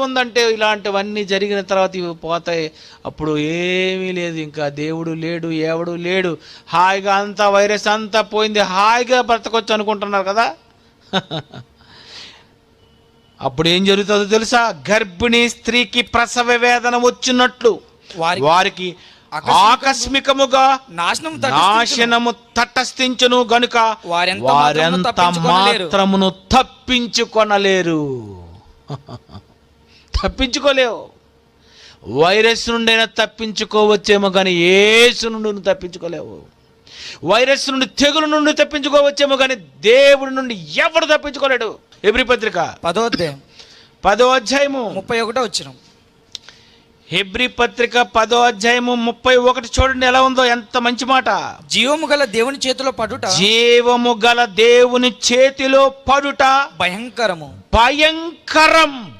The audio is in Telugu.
ఉందంటే ఇలాంటివన్నీ జరిగిన తర్వాత ఇవి పోతాయి. అప్పుడు ఏమీ లేదు. ఇంకా దేవుడు లేడు ఎవడు లేడు. హాయిగా అంతా వైరస్ అంతా పోయింది. హాయిగా బ్రతకొచ్చు అనుకుంటున్నారు కదా? అప్పుడు ఏం జరుగుతుందో తెలుసా? గర్భిణీ స్త్రీకి ప్రసవ వేదన వచ్చినట్లు. వారికి వారికి ఆకస్మికము- ఆకస్మికముగా నాశనం. నాశనము తటస్థించును గనుక వారెంత. మాత్రమును తప్పించుకొనలేరు. తప్పించుకోలేవు. వైరస్ నుండైనా తప్పించుకోవచ్చేమో కానీ ఏసు నుండి నువ్వు తప్పించుకోలేవు. వైరస్ నుండి తెగులు నుండి తప్పించుకోవచ్చేమో కానీ దేవుడి నుండి ఎవడు తప్పించుకోలేడు. ఎబ్రి పత్రిక పదో అధ్యాయం. పదో అధ్యాయము ముప్పై ఒకటో వచ్చిన. హెబ్రి పత్రిక పదో అధ్యాయము ముప్పై ఒకటి చూడండి ఎలా ఉందో ఎంత మంచి మాట. జీవము గల దేవుని చేతిలో పడుట జీవము గల దేవుని చేతిలో పడుట భయంకరము. భయంకరం.